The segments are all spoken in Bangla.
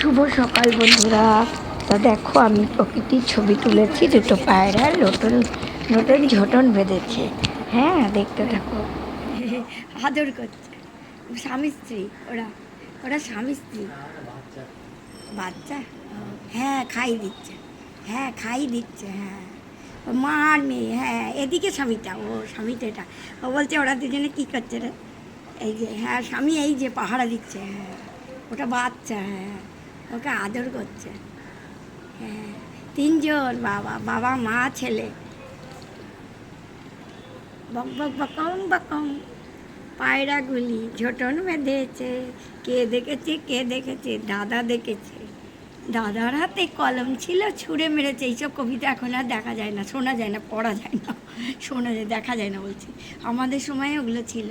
শুভ সকাল বন্ধুরা। তা দেখো, আমি প্রকৃতির ছবি তুলেছি, দুটো পায়রা লোটন লোটন ঝটন বেঁধেছে। হ্যাঁ দেখতে থাকো। আদর করছে। স্বামী স্ত্রী, ওরা ওরা স্বামী স্ত্রী। বাচ্চা? হ্যাঁ খাই দিচ্ছে। হ্যাঁ খাই দিচ্ছে হ্যাঁ। মা আর মেয়ে হ্যাঁ এদিকে স্বামীটা, ও স্বামীটা এটা। ও বলছে, ওরা দুজনে কী করছে রে? এই যে হ্যাঁ স্বামী এই যে পাহারা দিচ্ছে হ্যাঁ। ওটা বাচ্চা হ্যাঁ। ওকে আদর করছে। হ্যাঁ তিনজন বাবা বাবা, মা, ছেলে। বক বক বকম বকম পায়রাগুলি ঝোটন বেঁধেছে। কে দেখেছে কে দেখেছে, দাদা দেখেছে। দাদার হাতে কলম ছিল, ছুঁড়ে মেরেছে। এইসব কবিতা এখন আর দেখা যায় না, শোনা যায় না, পড়া যায় না, শোনা যায়, দেখা যায় না বলছি। আমাদের সময় ওগুলো ছিল।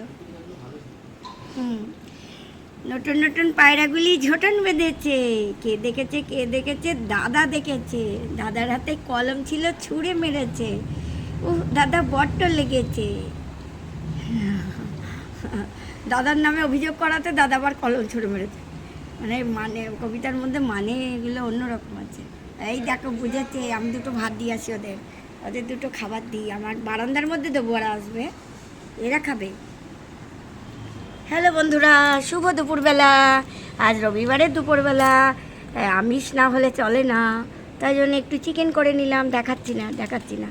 হুম। নতুন নতুন পায়রাগুলি ঝোটন বেঁধেছে। কে দেখেছে কে দেখেছে, দাদা দেখেছে। দাদার হাতে কলম ছিল, ছুঁড়ে মেরেছে। ও দাদা বড্ড লেগেছে। দাদার নামে অভিযোগ করাতে দাদা আবার কলম ছুঁড়ে মেরেছে। মানে মানে কবিতার মধ্যে মানে এগুলো অন্যরকম আছে। এই দেখো, বুঝেছে, আমি দুটো ভাত দিয়ে আসি ওদের। ওদের দুটো খাবার দিই। আমার বারান্দার মধ্যে দেবো, ওরা আসবে। এরা খাবে। হ্যালো বন্ধুরা, শুভ দুপুরবেলা। আজ রবিবারের দুপুরবেলা। আমিষ না হলে চলে না। তাই জন্য একটু চিকেন করে নিলাম, দেখাচ্ছি না দেখাচ্ছি না।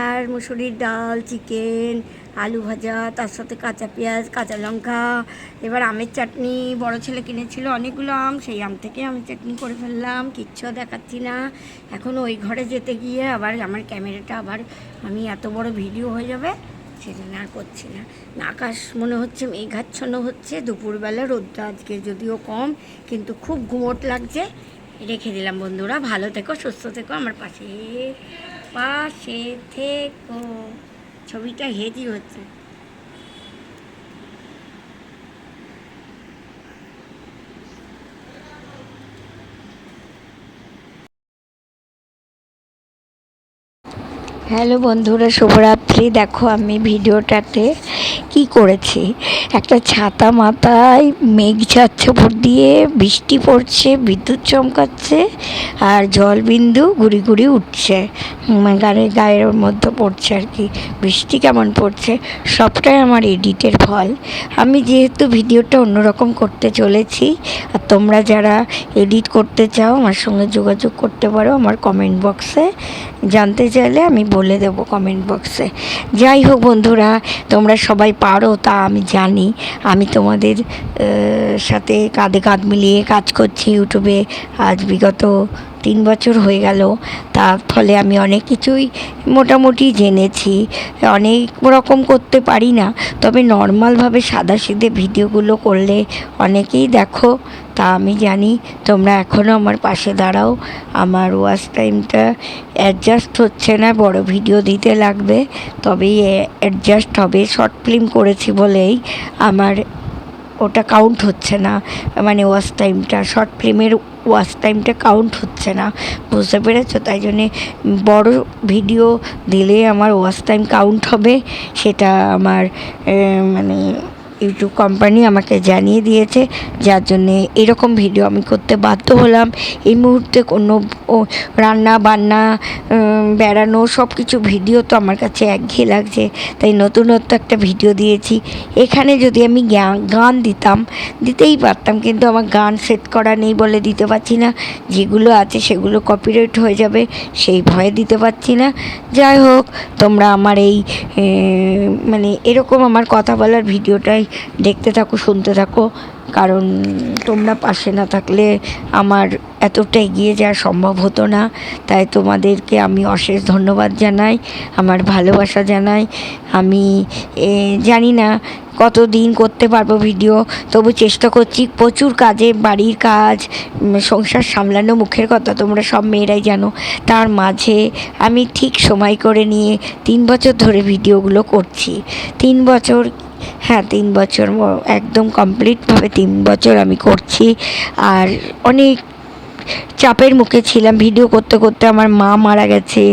আর মুসুরির ডাল চিকেন আলু ভাজা, তার সাথে কাঁচা পেঁয়াজ, কাঁচা লঙ্কা, এবার আমের চাটনি। বড় ছেলে কিনেছিল অনেকগুলো আম, সেই আম থেকে আমি চাটনি করে ফেললাম কিচ্ছু দেখাচ্ছি না। এখন ওই ঘরে যেতে গিয়ে আবার আমার ক্যামেরাটা আবার, আমি এত বড় ভিডিও হয়ে যাবে সেজন্য আর করছি না। না, আকাশ মনে হচ্ছে মেঘাচ্ছন্ন হচ্ছে, দুপুরবেলা রোদটা আজকে যদিও কম, কিন্তু খুব ঘুমট লাগছে। রেখে দিলাম বন্ধুরা, ভালো থেকো, সুস্থ থেকো, আমার পাশে পাশে থেকো। ছবিটা হেজি হচ্ছে। হ্যালো বন্ধুরা, শুভরাত্রি। দেখো আমি ভিডিওটাতে কি করেছি? একটা ছাতা মাথায় মেঘ যাচ্ছে উপর দিয়ে বৃষ্টি পড়ছে, বিদ্যুৎ চমকাচ্ছে, আর জলবিন্দু গুড়ি গুড়ি উঠছে। গানের গায়ের মধ্যে পড়ছে আর কি। বৃষ্টি কেমন পড়ছে? সবটাই আমার এডিটের ফল। আমি যেহেতু ভিডিওটা অন্যরকম করতে চলেছি, আর তোমরা যারা এডিট করতে চাও, আমার সঙ্গে যোগাযোগ করতে পারো আমার কমেন্ট বক্সে। জানতে চাইলে আমি বলে দেব কমেন্ট বক্সে যাই হোক বন্ধুরা, তোমরা সবাই পারো, তা আমি জানি। আমি তোমাদের সাথে কাঁধে কাঁধ মিলিয়ে কাজ করছি ইউটিউবে। আজ বিগত তিন বছর হয়ে গেল। তার ফলে আমি অনেক কিছুই মোটামুটি জেনেছি। অনেক রকম করতে পারি না। তবে নর্মালভাবে সাদাসিধে ভিডিওগুলো করলে অনেকেই দেখো, তা আমি জানি। তোমরা এখনও আমার পাশে দাঁড়াও। আমার ওয়াচ টাইমটা অ্যাডজাস্ট হচ্ছে না, বড় ভিডিও দিতে লাগবে। তবেই অ্যাডজাস্ট হবে। শর্ট ফিল্ম করেছি বলেই আমার ওটা কাউন্ট হচ্ছে না। মানে ওয়াচ টাইমটা শর্ট ফিল্মের ওয়াচ টাইমটা কাউন্ট হচ্ছে না। বুঝতে পেরেছ? তাই জন্যে বড় ভিডিও দিলে আমার ওয়াচ টাইম কাউন্ট হবে, সেটা আমার মানে ইউটিউব কোম্পানি আমাকে জানিয়ে দিয়েছে। যার জন্যে এরকম ভিডিও আমি করতে বাধ্য হলাম। এই মুহূর্তে কোনো রান্না বান্না বেড়ানো সব কিছু ভিডিও তো আমার কাছে একঘেয়ে লাগছে, তাই নতুনত্ব একটা ভিডিও দিয়েছি। এখানে যদি আমি গান দিতাম, দিতেই পারতাম, কিন্তু আমার গান সেট করা নেই বলে দিতে পারছি না। যেগুলো আছে সেগুলো কপিরাইট হয়ে যাবে, সেই ভয়ে দিতে পারছি না। যাই হোক, তোমরা আমার এই মানে এরকম আমার কথা বলার ভিডিওটাই দেখতে থাকো, শুনতে থাকো। কারণ তোমরা পাশে না থাকলে আমার এতটা এগিয়ে যাওয়া সম্ভব হতো না। তাই তোমাদেরকে আমি অশেষ ধন্যবাদ জানাই, আমার ভালোবাসা জানাই। আমি জানি না কত দিন করতে পারব ভিডিও, তবু চেষ্টা করছি প্রচুর কাজে, বাড়ির কাজ সংসার সামলানো, মুখের কথা তোমরা সব মেয়েরাই জানো। তার মাঝে আমি ঠিক সময় করে নিয়ে তিন বছর ধরে ভিডিওগুলো করছি। তিন বছর হ্যাঁ তিন বছর একদম কমপ্লিটভাবে তিন বছর আমি করছি। আর অনেক চাপের মুখে ছিলাম ভিডিও করতে করতে আমার মা মারা গেছে।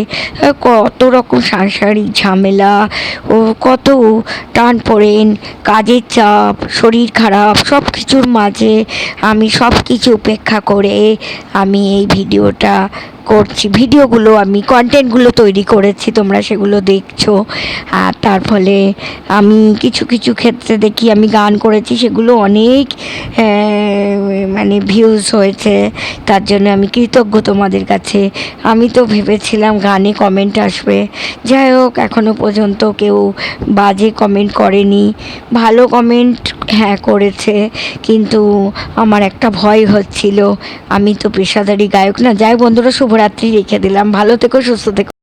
কত রকম সাংসারিক ঝামেলা, ও কত টান পড়েন, কাজের চাপ, শরীর খারাপ সব কিছুর মাঝে আমি সব কিছু উপেক্ষা করে আমি এই ভিডিওটা করছি, ভিডিওগুলো আমি কন্টেন্টগুলো তৈরি করেছি, তোমরা সেগুলো দেখছ। আর তার ফলে আমি কিছু কিছু ক্ষেত্রে দেখি আমি গান করেছি, সেগুলো অনেক মানে ভিউজ হয়েছে। তার জন্য আমি কৃতজ্ঞ তোমাদের কাছে। আমি তো ভেবেছিলাম গানে কমেন্ট আসবে। যাই হোক এখনও পর্যন্ত কেউ বাজে কমেন্ট করেনি। ভালো কমেন্ট হ্যাঁ করেছে। কিন্তু আমার একটা ভয় হচ্ছিল। আমি তো পেশাদারি গায়ক না। যাই বন্ধুরা, শুভরাত্রি। রেখে দিলাম। ভালো থেকো, সুস্থ থেকো।